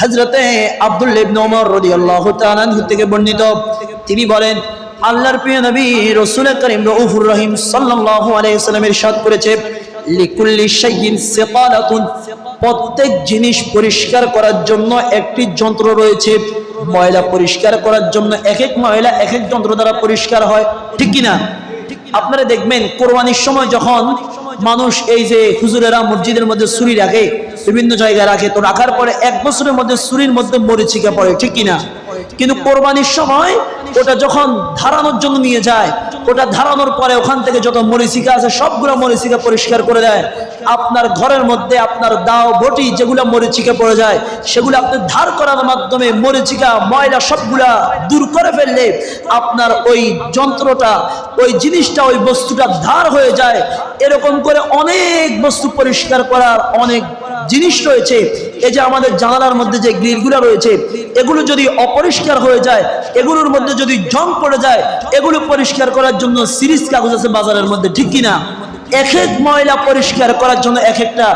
হজরতে আব্দুল থেকে বর্ণিত। তিনি বলেন, আল্লাহর প্রিয় নবী রাসূল করিম রউফুর রহিম সাল্লাল্লাহু আলাইহি ওয়াসাল্লাম ইরশাদ করেছে প্রত্যেক জিনিস পরিষ্কার করার জন্য একটি যন্ত্র রয়েছে। ময়লা পরিষ্কার করার জন্য এক এক ময়লা এক এক যন্ত্র দ্বারা পরিষ্কার হয়। ঠিক কি না আপনারা দেখবেন, কোরবানির সময় যখন মানুষ এই যে হুজুরেরা মসজিদের মধ্যে ছুরি রাখে, বিভিন্ন জায়গায় রাখে, তো রাখার পরে এক বছরের মধ্যে ছুরির মধ্যে মরিচিকা পড়ে, ঠিক কিনা? কিন্তু কোরবানির সময় ওটা যখন ধারানোর জন্য নিয়ে যায় ওটা ধারানোর পরে ওখান থেকে যত মরিচিকা আছে সবগুলো মরিচিকা পরিষ্কার করে দেয়। আপনার ঘরের মধ্যে আপনার দাও বটি যেগুলো মরিচিকা পড়ে যায় সেগুলো আপনি ধার করার মাধ্যমে মরিচিকা ময়লা সবগুলা দূর করে ফেললে আপনার ওই যন্ত্রটা ওই জিনিসটা ওই বস্তুটা ধার হয়ে যায়। এরকম করে অনেক বস্তু পরিষ্কার করার অনেক জিনিস রয়েছে, এই যে আমাদের জানালার মধ্যে যে গ্রিলগুলো রয়েছে, এগুলো যদি অপরিষ্কার হয়ে যায়, এগুলোর মধ্যে যদি জং পড়ে যায়, এগুলো পরিষ্কার করার জন্য সিরিজ কাগজ আছে বাজারের মধ্যে, ঠিক কিনা? এক এক ময়লা পরিষ্কার করার জন্য এক একটা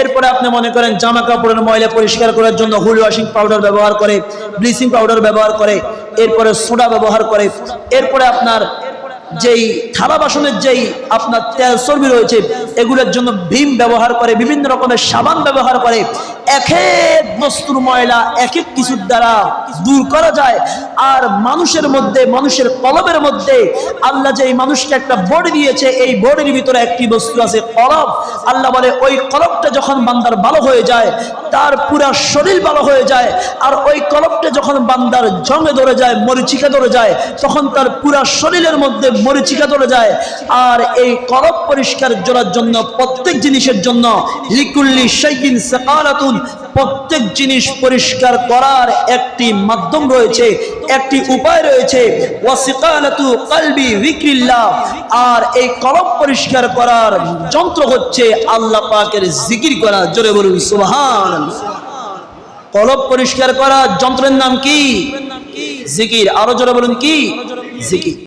এরপরে আপনি মনে করেন জামা কাপড়ের ময়লা পরিষ্কার করার জন্য হুল ওয়াশিং পাউডার ব্যবহার করে, ব্লিচিং পাউডার ব্যবহার করে, এরপরে সোডা ব্যবহার করে, এরপরে আপনার যেই থালা বাসনের যেই আপনার তেল চর্বি রয়েছে, এগুলোর জন্য ভীম ব্যবহার করে, বিভিন্ন রকমের সাবান ব্যবহার করে এক এক বস্তুর ময়লা এক এক কিছুর দ্বারা দূর করা যায়। আর মানুষের মধ্যে, মানুষের কলবের মধ্যে আল্লাহ যে এই মানুষকে একটা বডি দিয়েছে, এই বডির ভিতরে একটি বস্তু আছে কলব। আল্লাহ বলে, ওই কলবটা যখন বান্দার ভালো হয়ে যায়, তার পুরা শরীর ভালো হয়ে যায়, আর ওই কলবটা যখন বান্দার জঙ্গে ধরে যায়, মরিচিকা ধরে যায়, তখন তার পুরা শরীরের মধ্যে মরিচিকা ধরে যায়। আর এই কলব পরিষ্কার করার জন্য, প্রত্যেক জিনিসের জন্য, লিকুল্লি শাইইন সাকালাতুন প্রত্যেক জিনিস পরিষ্কার করার একটি মাধ্যম রয়েছে একটি উপায় রয়েছে ওয়াসিকালাতু কলবি যিকরিল্লাহ। আর এই কলব পরিষ্কার করার যন্ত্র হচ্ছে আল্লাহ পাকের জিকির করা। জোরে বলুন সুবহানাল্লাহ কলব পরিষ্কার করার যন্ত্রের নাম কি? জিকির আরও জোরে বলুন কি? জিকির